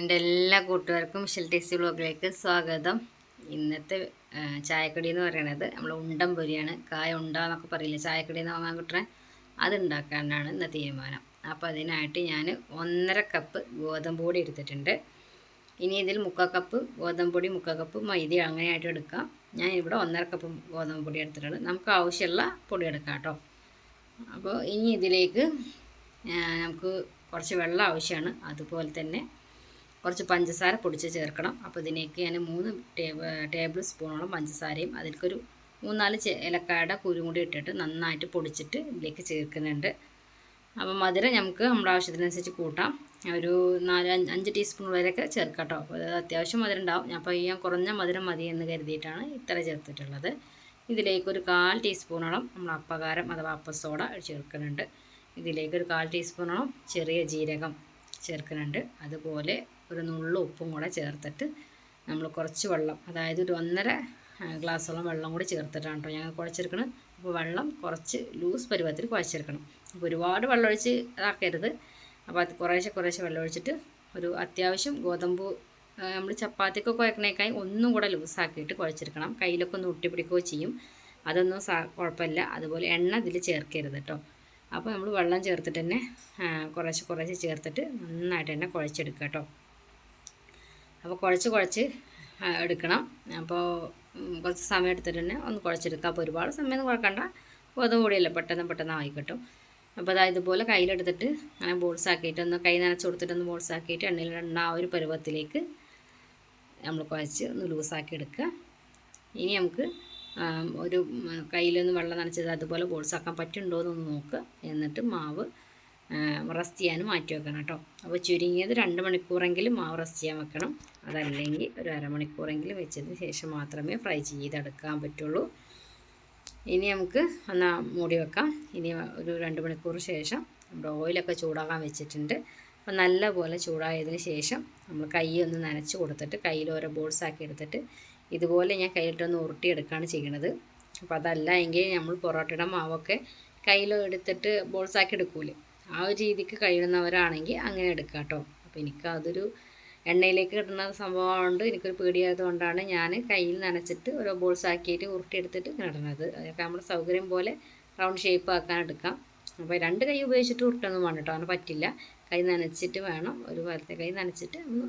എന്റെ എല്ലാ കൂട്ടുകാർക്കും മിഷൽ ടേസ്റ്റി ബ്ലോഗിലേക്ക് സ്വാഗതം. ഇന്നത്തെ ചായക്കടി എന്ന് പറയണത് നമ്മൾ ഉണ്ടം പൊരിയാണ്. കായ ഉണ്ട എന്നൊക്കെ പറയില്ലേ? ചായക്കടി എന്ന് വാങ്ങാൻ കിട്ടണേ? അത് ഉണ്ടാക്കാനാണ് ഇന്ന് തീരുമാനം. അപ്പോൾ അതിനായിട്ട് ഞാൻ ഒന്നര കപ്പ് ഗോതമ്പ് പൊടി എടുത്തിട്ടുണ്ട്. ഇനി ഇതിൽ മുക്കാൽ കപ്പ് ഗോതമ്പ് പൊടി മുക്കാൽ കപ്പ് മൈദ അങ്ങനെയായിട്ട് എടുക്കാം. ഞാൻ ഇവിടെ ഒന്നര കപ്പ് ഗോതമ്പ് പൊടി എടുത്തിട്ടുണ്ട്. നമുക്ക് ആവശ്യമുള്ള പൊടി എടുക്കാം കേട്ടോ. അപ്പോൾ ഇനി ഇതിലേക്ക് നമുക്ക് കുറച്ച് വെള്ളം ആവശ്യമാണ്. അതുപോലെ തന്നെ കുറച്ച് പഞ്ചസാര പൊടിച്ച് ചേർക്കണം. അപ്പോൾ ഇതിനേക്ക് ഞാൻ മൂന്ന് ടേബിൾ സ്പൂണോളം പഞ്ചസാരയും അതിലേക്കൊരു മൂന്നാൽ ഇലക്കായുടെ കുരും കൂടി ഇട്ടിട്ട് നന്നായിട്ട് പൊടിച്ചിട്ട് ഇതിലേക്ക് ചേർക്കുന്നുണ്ട്. അപ്പോൾ മധുരം നമുക്ക് നമ്മുടെ ആവശ്യത്തിനനുസരിച്ച് കൂട്ടാം. ഒരു നാല് അഞ്ച് ടീസ്പൂൺ വരെയൊക്കെ ചേർക്കാം കേട്ടോ. അപ്പോൾ അത് അത്യാവശ്യം മധുരം ഉണ്ടാവും. അപ്പോൾ ഈ കുറഞ്ഞ മധുരം മതി എന്ന് കരുതിയിട്ടാണ് ഇത്ര ചേർത്തിട്ടുള്ളത്. ഇതിലേക്ക് ഒരു കാൽ ടീസ്പൂണോളം നമ്മൾ അപ്പകാരം അഥവാ അപ്പസോഡ ചേർക്കുന്നുണ്ട്. ഇതിലേക്ക് ഒരു കാൽ ടീസ്പൂണോളം ചെറിയ ജീരകം. ചേർക്കുന്നുണ്ട്. അതുപോലെ ഒരു നുള്ളു ഉപ്പും കൂടെ ചേർത്തിട്ട് നമ്മൾ കുറച്ച് വെള്ളം അതായത് ഒരു ഒന്നര ഗ്ലാസ്സോളം വെള്ളം കൂടി ചേർത്തിട്ടാണ് കേട്ടോ ഞങ്ങൾ കുഴച്ചെടുക്കണം അപ്പോൾ വെള്ളം കുറച്ച് ലൂസ് പരുവത്തിൽ കുഴച്ചെടുക്കണം. അപ്പോൾ ഒരുപാട് വെള്ളം ഒഴിച്ച് ഇതാക്കരുത്. അപ്പോൾ അത് കുറേശ്ശെ കുറേശ്ശെ വെള്ളം ഒഴിച്ചിട്ട് ഒരു അത്യാവശ്യം ഗോതമ്പ് നമ്മൾ ചപ്പാത്തിക്ക് കുഴക്കണേക്കായി ഒന്നും കൂടെ ലൂസാക്കിയിട്ട് കുഴച്ചെടുക്കണം. കയ്യിലൊക്കെ ഒന്ന് ഒട്ടിപ്പിടിക്കുകയോ ചെയ്യും. അതൊന്നും സാ കുഴപ്പമില്ല. അതുപോലെ എണ്ണ ഇതിൽ ചേർക്കരുത് കേട്ടോ അപ്പോൾ നമ്മൾ വെള്ളം ചേർത്തിട്ട് തന്നെ കുറച്ച് കുറച്ച് ചേർത്തിട്ട് നന്നായിട്ട് തന്നെ കുഴച്ചെടുക്കുക കേട്ടോ. അപ്പോൾ കുഴച്ച് കുഴച്ച് എടുക്കണം. അപ്പോൾ കുറച്ച് സമയം എടുത്തിട്ട് തന്നെ ഒന്ന് കുഴച്ചെടുക്കുക. അപ്പോൾ ഒരുപാട് സമയം ഒന്നും കുഴക്കണ്ട ഗോതമ്പ് പൊടിയല്ലേ പെട്ടെന്ന് പെട്ടെന്ന് ആയി കിട്ടും. അപ്പോൾ അതായത് ഇതുപോലെ കയ്യിലെടുത്തിട്ട് അങ്ങനെ ബോൾസ് ആക്കിയിട്ട് ഒന്ന് കൈ നനച്ച് കൊടുത്തിട്ടൊന്ന് ബോൾസ് ആക്കിയിട്ട് എണ്ണയിലിടുന്ന ആ ഒരു പരുവത്തിലേക്ക് നമ്മൾ കുഴച്ച് ഒന്ന് ലൂസാക്കി എടുക്കുക. ഇനി നമുക്ക് ഒരു കയ്യിലൊന്ന് വെള്ളം നനച്ചത് അതുപോലെ ബോൾസാക്കാൻ പറ്റുന്നുണ്ടോ എന്നൊന്ന് നോക്കുക എന്നിട്ട് മാവ് റസ്റ്റ് ചെയ്യാൻ മാറ്റി വെക്കണം കേട്ടോ. അപ്പോൾ ചുരുങ്ങിയത് രണ്ട് മണിക്കൂറെങ്കിലും മാവ് റസ്റ്റ് ചെയ്യാൻ വെക്കണം. അതല്ലെങ്കിൽ ഒരു അരമണിക്കൂറെങ്കിലും വെച്ചതിന് ശേഷം മാത്രമേ ഫ്രൈ ചെയ്തെടുക്കാൻ പറ്റുള്ളൂ. ഇനി നമുക്ക് എന്നാൽ മൂടി വെക്കാം. ഇനി ഒരു രണ്ട് മണിക്കൂർ ശേഷം നമ്മുടെ ഓയിലൊക്കെ ചൂടാകാൻ വെച്ചിട്ടുണ്ട്. അപ്പോൾ നല്ലപോലെ ചൂടായതിന് ശേഷം നമ്മൾ കൈ ഒന്ന് നനച്ച് കൊടുത്തിട്ട് കയ്യിൽ ഓരോ ബോൾസാക്കി എടുത്തിട്ട് ഇതുപോലെ ഞാൻ കയ്യിലിട്ടൊന്ന് ഉരുട്ടിയെടുക്കുകയാണ് ചെയ്യണത്. അപ്പോൾ അതല്ല എങ്കിൽ നമ്മൾ പൊറോട്ടയുടെ മാവൊക്കെ കയ്യിൽ എടുത്തിട്ട് ബോൾസാക്കി എടുക്കൂലേ. ആ ഒരു രീതിക്ക് കഴിയുന്നവരാണെങ്കിൽ അങ്ങനെ എടുക്കാം കേട്ടോ. അപ്പോൾ എനിക്ക് അതൊരു എണ്ണയിലേക്ക് കിട്ടുന്ന സംഭവമുണ്ട് എനിക്കൊരു പേടിയായതുകൊണ്ടാണ് ഞാൻ കയ്യിൽ നനച്ചിട്ട് ഓരോ ബോൾസാക്കിയിട്ട് ഉരുട്ടിയെടുത്തിട്ട് ഇങ്ങനെ ഇടുന്നത്. അതൊക്കെ നമ്മുടെ സൗകര്യം പോലെ റൗണ്ട് ഷേപ്പ് ആക്കാൻ എടുക്കാം. അപ്പോൾ രണ്ട് കൈ ഉപയോഗിച്ചിട്ട് ഉരുട്ടൊന്നും വേണം കേട്ടോ. അങ്ങനെ പറ്റില്ല. കൈ നനച്ചിട്ട് വേണം. ഒരു വലത്തെ കൈ നനച്ചിട്ട് ഒന്ന്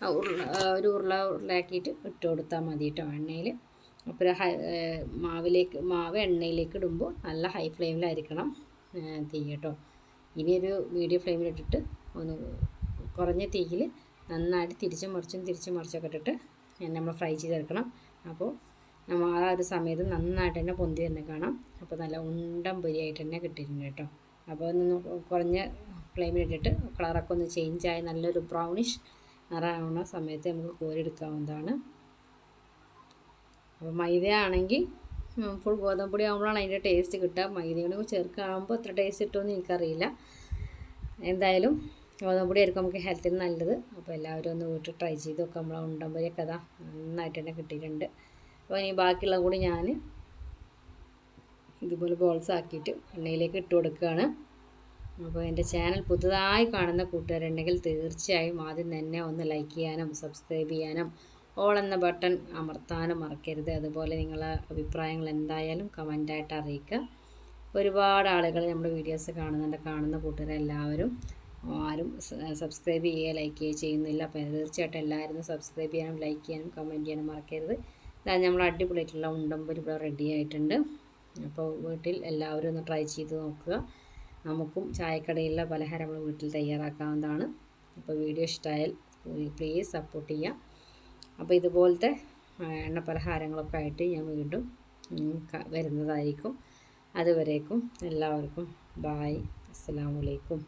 ഉരുള ഒരു ഉരുള ഉരുളയാക്കിയിട്ട് ഇട്ട് കൊടുത്താൽ മതി കേട്ടോ എണ്ണയിൽ അപ്പോൾ മാവിലേക്ക് മാവ് എണ്ണയിലേക്ക് ഇടുമ്പോൾ നല്ല ഹൈ ഫ്ലെയിമിലായിരിക്കണം തീ കേട്ടോ ഇനി ഒരു മീഡിയം ഫ്ലെയിമിലിട്ടിട്ട് ഒന്ന് കുറഞ്ഞ തീയിൽ നന്നായിട്ട് തിരിച്ചും മറിച്ചും തിരിച്ചും മറിച്ചൊക്കെ ഇട്ടിട്ട് നമ്മൾ ഫ്രൈ ചെയ്തെടുക്കണം. അപ്പോൾ നമ്മൾ ആ ഒരു സമയത്ത് നന്നായിട്ട് തന്നെ പൊന്തി തന്നെ കാണാം. അപ്പോൾ നല്ല ഉണ്ടം പൊരിയായിട്ട് തന്നെ കിട്ടിയിട്ടുണ്ട് കേട്ടോ. അപ്പോൾ ഒന്ന് കുറഞ്ഞ ഫ്ലെയിമിലിട്ടിട്ട് കളറൊക്കെ ഒന്ന് ചേഞ്ചായി നല്ലൊരു ബ്രൗണിഷ് നിറമാവുന്ന സമയത്ത് നമുക്ക് കോരിയെടുക്കാവുന്നതാണ്. അപ്പോൾ മൈദയാണെങ്കിൽ ഫുൾ ഗോതമ്പ് പൊടി ആകുമ്പോഴാണ് അതിന്റെ ടേസ്റ്റ് കിട്ടുക. മൈദയോട് ചേർക്കാകുമ്പോൾ എത്ര ടേസ്റ്റ് കിട്ടുമെന്ന് എനിക്കറിയില്ല. എന്തായാലും ഗോതമ്പ് പൊടി ആയിരിക്കും നമുക്ക് ഹെൽത്തിന് നല്ലത്. അപ്പോൾ എല്ലാവരും ഒന്ന് വീട്ടിൽ ട്രൈ ചെയ്ത് നോക്കാം. നമ്മളെ ഉണ്ടമ്പൊരിയൊക്കെ അതാ നന്നായിട്ട് തന്നെ കിട്ടിയിട്ടുണ്ട്. അപ്പോൾ ഇനി ബാക്കിയുള്ള കൂടി ഞാൻ ഇതുപോലെ ബോൾസ് ആക്കിയിട്ട് എണ്ണയിലേക്ക് ഇട്ട് കൊടുക്കുകയാണ്. അപ്പോൾ എന്റെ ചാനൽ പുതുതായി കാണുന്ന കൂട്ടുകാരുണ്ടെങ്കിൽ തീർച്ചയായും ആദ്യം തന്നെ ഒന്ന് ലൈക്ക് ചെയ്യാനും സബ്സ്ക്രൈബ് ചെയ്യാനും ഓൾ എന്ന ബട്ടൺ അമർത്താനും മറക്കരുത്. അതുപോലെ നിങ്ങളെ അഭിപ്രായങ്ങൾ എന്തായാലും കമന്റായിട്ട് അറിയിക്കുക. ഒരുപാട് ആളുകൾ നമ്മുടെ വീഡിയോസ് കാണുന്നുണ്ട്. കാണുന്ന കൂട്ടുകാരെല്ലാവരും ആരും സബ്സ്ക്രൈബ് ചെയ്യുക ലൈക്ക് ചെയ്യുക ചെയ്യുന്നില്ല. അപ്പോൾ തീർച്ചയായിട്ടും എല്ലാവരും സബ്സ്ക്രൈബ് ചെയ്യാനും ലൈക്ക് ചെയ്യാനും കമന്റ് ചെയ്യാനും മറക്കരുത്. അതായത് നമ്മൾ അടിപൊളിയായിട്ടുള്ള ഉണ്ടമ്പൊരി ഇവിടെ റെഡി ആയിട്ടുണ്ട്. അപ്പോൾ വീട്ടിൽ എല്ലാവരും ഒന്ന് ട്രൈ ചെയ്ത് നോക്കുക. നമുക്കും ചായക്കടയിലുള്ള പലഹാരങ്ങൾ വീട്ടിൽ തയ്യാറാക്കാവുന്നതാണ്. അപ്പോൾ വീഡിയോ ഇഷ്ടമായാൽ പ്ലീസ് സപ്പോർട്ട് ചെയ്യുക. അപ്പോൾ ഇതുപോലത്തെ എണ്ണ പലഹാരങ്ങളൊക്കെ ആയിട്ട് ഞാൻ വീണ്ടും വരുന്നതായിരിക്കും. അതുവരേക്കും എല്ലാവർക്കും ബായ്. അസ്സലാമു അലൈക്കും.